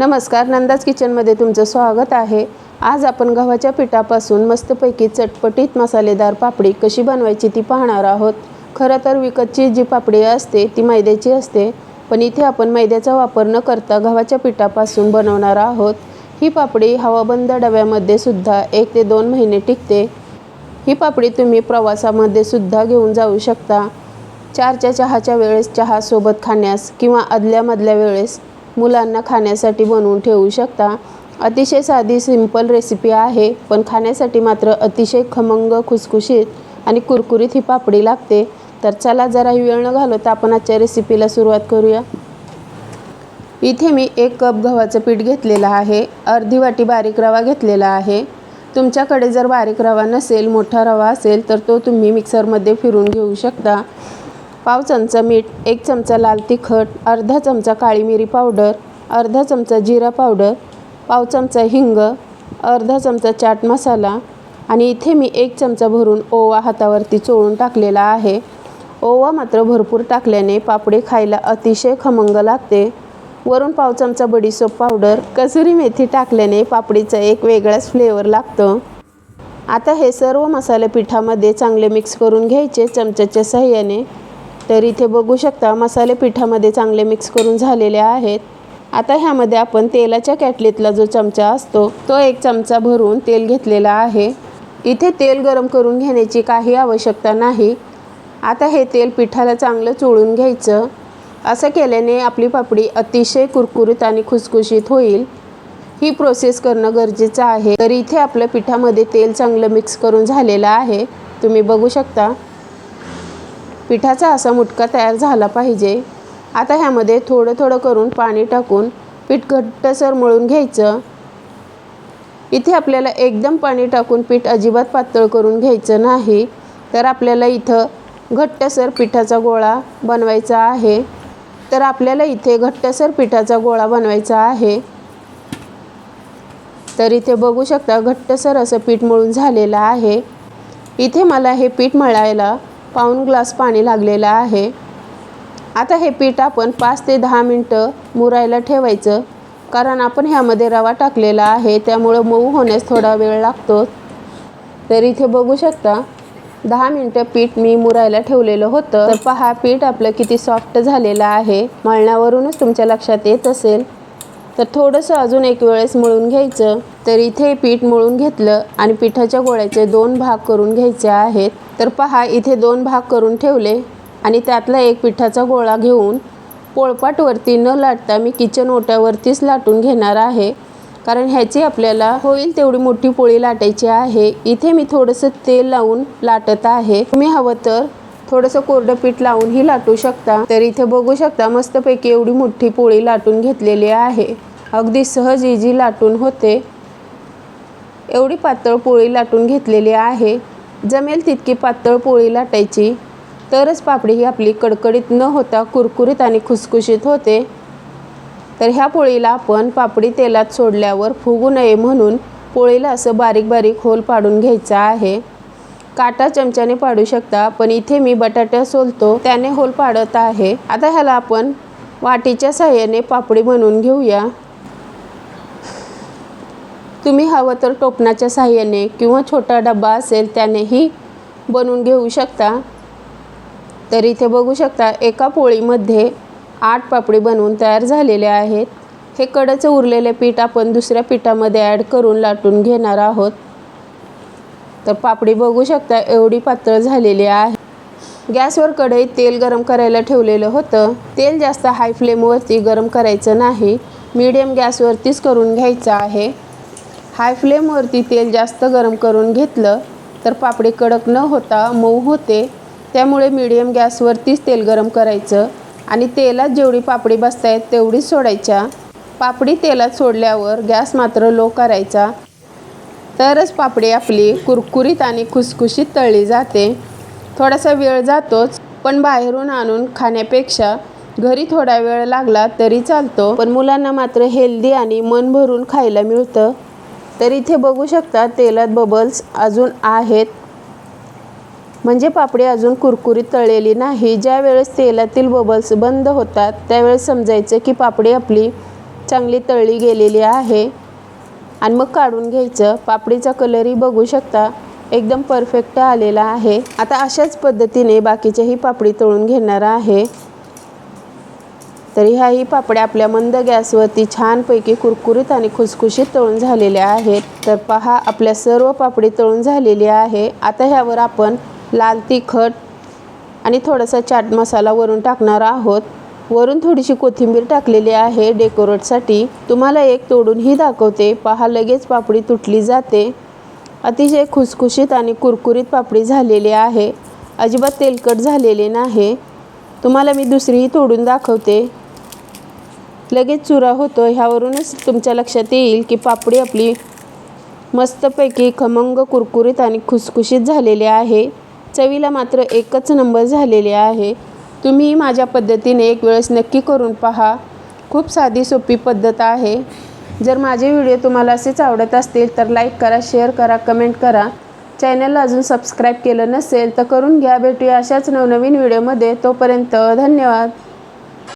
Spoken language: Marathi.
नमस्कार नंदाज किचनमध्ये तुमचं स्वागत आहे. आज आपण गव्हाच्या पिठापासून मस्तपैकी चटपटीत मसालेदार पापडी कशी बनवायची ती पाहणार आहोत. खरं तर विकतची जी पापडी असते ती मैद्याची असते पण इथे आपण मैद्याचा वापर न करता गव्हाच्या पिठापासून बनवणार आहोत. ही पापडी हवाबंद डब्यामध्ये सुद्धा एक ते दोन महिने टिकते. ही पापडी तुम्ही प्रवासामध्ये सुद्धा घेऊन जाऊ शकता. चारच्या चहाच्या वेळेस चहासोबत खाण्यास किंवा आदल्यामधल्या वेळेस मुलांना खाण्यासाठी बनवून ठेवू शकता. अतिशय साधी सिंपल रेसिपी आहे पण खाण्यासाठी मात्र अतिशय खमंग खुसखुशीत आणि कुरकुरीत ही पापडी लागते. तर चला जरा वेळ न घालवता आपण आजच्या रेसिपीला सुरुवात करूया. इथे मी एक कप गव्हाचं पीठ घेतलेलं आहे. अर्धी वाटी बारीक रवा घेतलेला आहे. तुमच्याकडे जर बारीक रवा नसेल मोठा रवा असेल तर तो तुम्ही मिक्सरमध्ये फिरून घेऊ शकता. पाव चमचा मीठ एक चमचा लाल तिखट अर्धा चमचा काळी मिरी पावडर अर्धा चमचा जिरा पावडर पाव चमचा हिंग अर्धा चमचा चाट मसाला आणि इथे मी एक चमचा भरून ओवा हातावरती चोळून टाकलेला आहे. ओवा मात्र भरपूर टाकल्याने पापडे खायला अतिशय खमंग लागते. वरून पाव चमचा बडीसोप पावडर कसुरी मेथी टाकल्याने पापडीचा एक वेगळाच फ्लेवर लागतो. आता हे सर्व मसाले पिठामध्ये चांगले मिक्स करून घ्यायचे चमच्याच्या साह्याने तर इथे बघू शकता मसाले पिठामध्ये चांगले मिक्स करून झालेले आहेत. आता ह्यामध्ये आपण तेलाच्या कॅटलीतला जो चमचा असतो तो एक चमचा भरून तेल घेतलेला आहे. इथे तेल गरम करून घेण्याची काही आवश्यकता नाही. आता हे तेल पिठाला चांगलं चोळून घ्यायचं. असं केल्याने आपली पापडी अतिशय कुरकुरीत आणि खुसखुशीत होईल. ही प्रोसेस करणं गरजेचं आहे. तर इथे आपल्या पिठामध्ये तेल चांगलं मिक्स करून झालेलं आहे. तुम्ही बघू शकता. पिठाचा असा मुटका तयार झाला पाहिजे. आता ह्यामध्ये थोडं थोडं करून पाणी टाकून पीठ घट्टसर मळून घ्यायचं. इथे आपल्याला एकदम पाणी टाकून पीठ अजिबात पातळ करून घ्यायचं नाही. तर आपल्याला इथं घट्टसर पिठाचा गोळा बनवायचा आहे. तर आपल्याला इथे घट्टसर पिठाचा गोळा बनवायचा आहे. तर इथे बघू शकता घट्टसर असं पीठ मळून झालेलं आहे. इथे मला हे पीठ मळायला पाऊण ग्लास पाणी लागलेलं आहे. आता हे पीठ आपण पाच ते दहा मिनटं मुरायला ठेवायचं. कारण आपण ह्यामध्ये रवा टाकलेला आहे त्यामुळं मऊ होण्यास थोडा वेळ लागतो. तर इथे बघू शकता दहा मिनटं पीठ मी मुरायला ठेवलेलं होतं. तर पहा पीठ आपलं किती सॉफ्ट झालेलं आहे. मळण्यावरूनच तुमच्या लक्षात येत असेल. तर थोडंसं अजून एक वेळेस मळून घ्यायचं तर इथे पीठ मळून घेतलं आणि पिठाच्या गोळ्याचे दोन भाग करून घ्यायचे आहेत. तर पहा इथे दोन भाग करून ठेवले आणि त्यातला एक पिठाचा गोळा घेऊन पोळपाटवरती न लाटता मी किचन ओट्यावरतीच लाटून घेणार आहे. कारण ह्याची आपल्याला होईल तेवढी मोठी पोळी लाटायची आहे. इथे मी थोडंसं तेल लावून लाटत आहे. तुम्ही हवं तर थोडंसं कोरडं पीठ लावूनही लाटू शकता. तर इथे बघू शकता मस्तपैकी एवढी मोठी पोळी लाटून घेतलेली आहे. अगदी सहज इजी लाटून होते. एवढी पातळ पोळी लाटून घेतलेली आहे. जमेल तितकी पातळ पोळी लाटायची. तरच पापडी ही आपली कडकडीत न होता कुरकुरीत आणि खुसखुशीत होते. तर ह्या पोळीला आपण पापडी तेलात सोडल्यावर फुगू नये म्हणून पोळीला असं बारीक बारीक होल पाडून घ्यायचा आहे. काटा चमच्याने पाडू शकता पण इथे मी बटाटा सोलतो त्याने होल पाडत आहे. आता ह्याला आपण वाटीच्या साह्याने पापडी बनवून घेऊया. तुम्ही हवं तर टोपणाच्या सहाय्याने किंवा छोटा डबा असेल त्यानेही बनवून घेऊ शकता. तर इथे बघू शकता एका पोळीमध्ये आठ पापडी बनवून तयार झालेले आहेत. हे कडचं उरलेले पीठ आपण दुसऱ्या पिठामध्ये ॲड करून लाटून घेणार आहोत. तर पापडी बघू शकता एवढी पातळ झालेली आहे. गॅसवर कढईत तेल गरम करायला ठेवलेलं होतं. तेल जास्त हाय फ्लेमवरती गरम करायचं नाही. मीडियम गॅसवरतीच करून घ्यायचं आहे. हाय फ्लेमवरती तेल जास्त गरम करून घेतलं तर पापडी कडक न होता मऊ होते. त्यामुळे मीडियम गॅसवरतीच तेल गरम करायचं आणि तेलात जेवढी पापडी बसतायत तेवढीच सोडायच्या. पापडी तेलात सोडल्यावर गॅस मात्र लो करायचा. तरच पापडी आपली कुरकुरीत आणि खुसखुशीत तळली जाते. थोडासा वेळ जातोच पण बाहेरून आणून खाण्यापेक्षा घरी थोडा वेळ लागला तरी चालतो. पण मुलांना मात्र हेल्दी आणि मन भरून खायला मिळतं. तर इथे बघू शकता तेलात बबल्स अजून आहेत. म्हणजे पापडी अजून कुरकुरीत तळलेली नाही. ज्या वेळेस तेलातील बबल्स बंद होतात त्यावेळेस समजायचं की पापडी आपली चांगली तळली गेलेली आहे. आणि मग काढून घ्यायचं. पापडीचा कलरही बघू शकता एकदम परफेक्ट आलेला आहे. आता अशाच पद्धतीने बाकीच्याही पापडी तळून घेणार आहे. तर ह्याही पापड्या आपल्या मंद गॅसवरती छानपैकी कुरकुरीत आणि खुसखुशीत तळून झालेल्या आहेत. तर पहा आपल्या सर्व पापडी तळून झालेली आहे. आता ह्यावर आपण लाल तिखट आणि थोडासा चाट मसाला वरून टाकणार आहोत. वरून थोडीशी कोथिंबीर टाकलेली आहे डेकोरेटसाठी. तुम्हाला एक तोडूनही दाखवते. पहा लगेच पापडी तुटली जाते. अतिशय खुसखुशीत आणि कुरकुरीत पापडी झालेली आहे. अजिबात तेलकट झालेली नाही. तुम्हाला मी दुसरीही तोडून दाखवते. लगेच चुरा होतो ह्यावरूनच तुमच्या लक्षात येईल की पापडी आपली मस्तपैकी खमंग कुरकुरीत आणि खुसखुशीत झालेली आहे. चवीला मात्र एकच नंबर झालेले आहे. तुम्ही माझ्या पद्धतीने एक वेळेस नक्की करून पहा. खूप साधी सोपी पद्धत आहे. जर माझे व्हिडिओ तुम्हाला असेच आवडत असतील तर लाईक करा शेअर करा कमेंट करा. चॅनलला अजून सबस्क्राईब केलं नसेल तर करून घ्या. भेटूया अशाच नवनवीन व्हिडिओमध्ये. तोपर्यंत धन्यवाद.